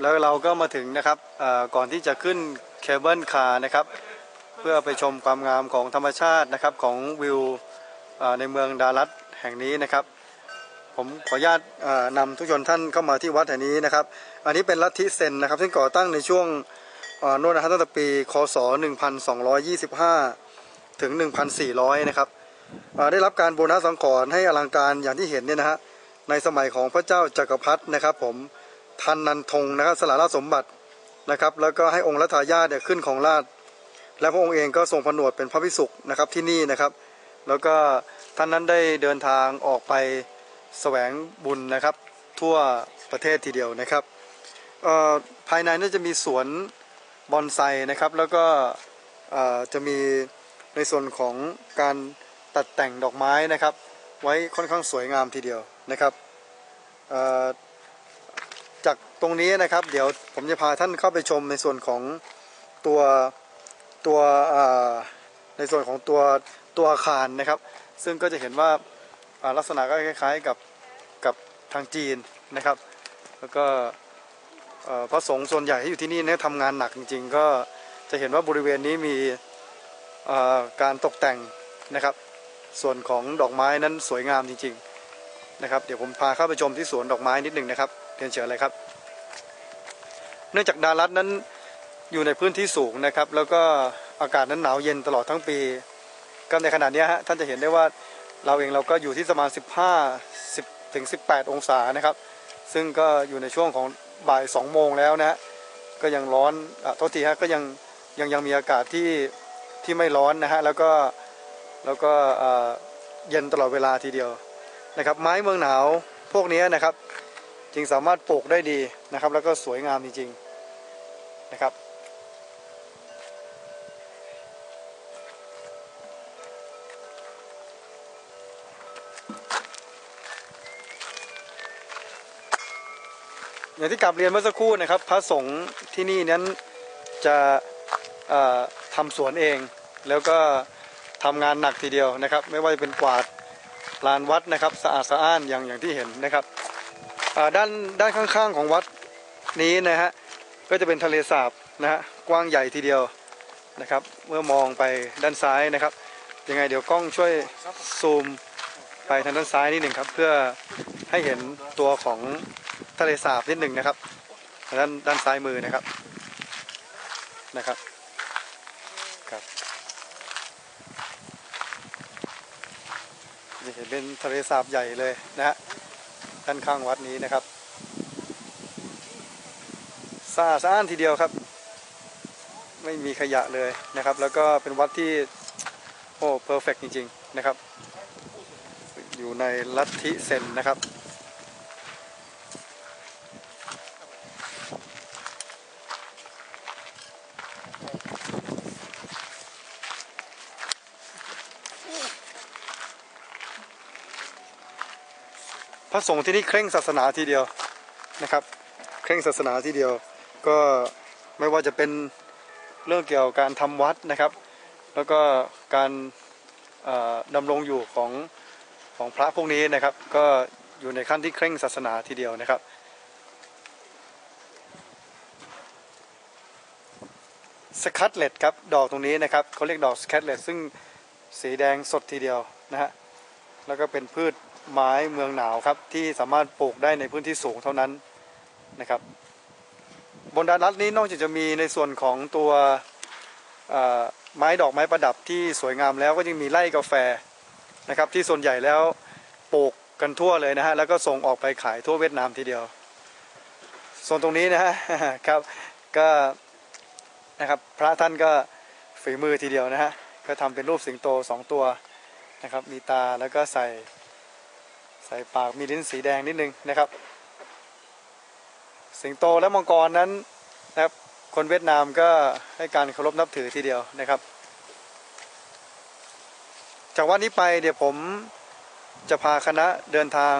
แล้วเราก็มาถึงนะครับก่อนที่จะขึ้นเคเบิลคาร์นะครับ เพื่อไปชมความงามของธรรมชาตินะครับของวิวในเมืองดารัตแห่งนี้นะครับ ผมขออนุญาตนำทุกชนท่านเข้ามาที่วัดแห่งนี้นะครับ อันนี้เป็นลัทธิเซนนะครับ ซึ่งก่อตั้งในช่วงเอ่อโน่นนะครับตั้งแต่ปี คศ 1225 ถึง 1,400 นะครับได้รับการบูรณะสังขรณ์ให้อลังการอย่างที่เห็นเนี่ยนะฮะในสมัยของพระเจ้าจักรพรรดินะครับผม ทันนันทงนะครับสละราชสมบัตินะครับ แล้วก็ให้องค์รัฐายาเนี่ยขึ้นของราชและพระองค์เองก็ทรงผนวดเป็นพระภิกษุนะครับที่นี่นะครับ แล้วก็ท่านนั้นได้เดินทางออกไปแสวงบุญนะครับ ทั่วประเทศทีเดียวนะครับภายในน่าจะมีสวนบอนไซนะครับ แล้วก็จะมีในส่วนของการตัดแต่งดอกไม้นะครับ ไว้ค่อนข้างสวยงามทีเดียวนะครับ ตรงนี้นะครับเดี๋ยวผมจะพาท่านเข้าไปชมในส่วนของตัวตัวในส่วนของตัวตัวอาคารนะครับ ซึ่งก็จะเห็นว่าลักษณะก็คล้ายๆกับกับทางจีนนะครับ แล้วก็พ่อพระสงฆ์ส่วนใหญ่ที่อยู่ที่นี่เนี่ยทำงานหนักจริง ๆ ก็จะเห็นว่าบริเวณนี้มีการตกแต่งนะครับ ส่วนของดอกไม้นั้นสวยงามจริง ๆ นะครับ เดี๋ยวผมพาเข้าไปชมที่สวนดอกไม้นิดหนึ่งนะครับเรียนเชิญเลยครับ เนื่องจากดารัตนั้นอยู่ในพื้นที่สูงนะครับ แล้วก็อากาศนั้นหนาวเย็นตลอดทั้งปีก็ในขณะนี้ฮะท่านจะเห็นได้ว่าเราเองเราก็อยู่ที่ประมาณ 15 10ถึง18 องศานะครับ ซึ่งก็อยู่ในช่วงของบ่าย 2 โมงแล้วนะฮะก็ยังร้อนอะโทษทีฮะก็ยังยังยังมีอากาศที่ที่ไม่ร้อนนะฮะแล้วก็แล้วก็เย็นตลอดเวลาทีเดียวนะครับ ไม้เมืองหนาวพวกนี้นะครับ จึงสามารถปลูกได้ดีนะครับ แล้วก็สวยงามจริงๆนะครับ อย่างที่กลับเรียนเมื่อสักครู่นะครับ พระสงฆ์ที่นี่นั้นจะเอ่อทำสวนเอง แล้วก็ทำงานหนักทีเดียวนะครับ ไม่ว่าจะเป็นกวาดลานวัดนะครับ สะอาดสะอ้านอย่างอย่างที่เห็นนะครับ ด้านด้านข้างๆของวัดนี้นะฮะก็จะเป็นทะเลสาบนะฮะกว้างใหญ่ทีเดียวนะครับเมื่อมองไปด้านซ้ายนะครับยังไงเดี๋ยวกล้องช่วยซูมไปทางด้านซ้ายนิดหนึ่งครับเพื่อให้เห็นตัวของทะเลสาบนิดหนึ่งนะครับด้านด้านซ้ายมือนะครับนะครับครับจะเห็นเป็นทะเลสาบใหญ่เลยนะฮะ ด้านข้างวัดนี้นะครับสะอาดสะอ้านทีเดียวครับ ไม่มีขยะเลยนะครับ แล้วก็เป็นวัดที่โอ้เพอร์เฟกจริง ๆ นะครับ อยู่ในลัทธิเซนนะครับ พระสงฆ์ที่นี่เคร่งศาสนาทีเดียวนะครับ เคร่งศาสนาทีเดียว ก็ไม่ว่าจะเป็นเรื่องเกี่ยวกับการทำวัดนะครับ แล้วก็การเอ่อดำรงอยู่ของของพระพวกนี้นะครับ ก็อยู่ในขั้นที่เคร่งศาสนาทีเดียวนะครับสคัตเลตครับดอกตรงนี้นะครับเขาเรียกดอกสคัตเลตซึ่งสีแดงสดทีเดียวนะฮะแล้วก็เป็นพืช ไม้เมืองหนาวครับที่สามารถปลูกได้ในพื้นที่สูงเท่านั้นนะครับ บนดานรัฐนี้นอกจากจะมีในส่วนของตัวไม้ดอกไม้ประดับที่สวยงามแล้วก็ยังมีไร่กาแฟนะครับ ที่ส่วนใหญ่แล้วปลูกกันทั่วเลยนะฮะแล้วก็ส่งออกไปขายทั่วเวียดนามทีเดียวส่วนตรงนี้นะฮะครับก็นะครับพระท่านก็ฝีมือทีเดียวนะฮะก็ทำเป็นรูปสิงโตสองตัวนะครับมีตาแล้วก็ใส่ ส่ปากมีลิ้นสีแดงนิดนึงนะครับ สิงโตและมังกรนั้นนะครับคนเวียดนามก็ให้การเคารพนับถือทีเดียวนะครับ จากวันนี้ไปเดี๋ยวผมจะพาคณะเดินทาง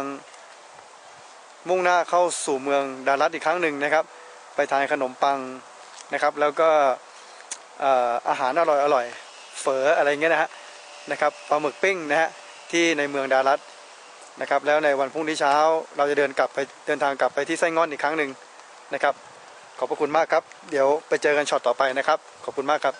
มุ่งหน้าเข้าสู่เมืองดารัตอีกครั้งหนึ่งนะครับ ไปทานขนมปังนะครับ แล้วก็เอ่อาหารอร่อยอร่อยเฝออะไรเงี้ยนะฮะนะครับปลาหมึกปิ้งนะฮะที่ในเมืองดารัต นะครับ แล้วในวันพรุ่งนี้เช้าเราจะเดินกลับไปเดินทางกลับไปที่ไส้งอนอีกครั้งหนึ่งนะครับ ขอบพระคุณมากครับ เดี๋ยวไปเจอกันช็อตต่อไปนะครับ ขอบคุณมากครับ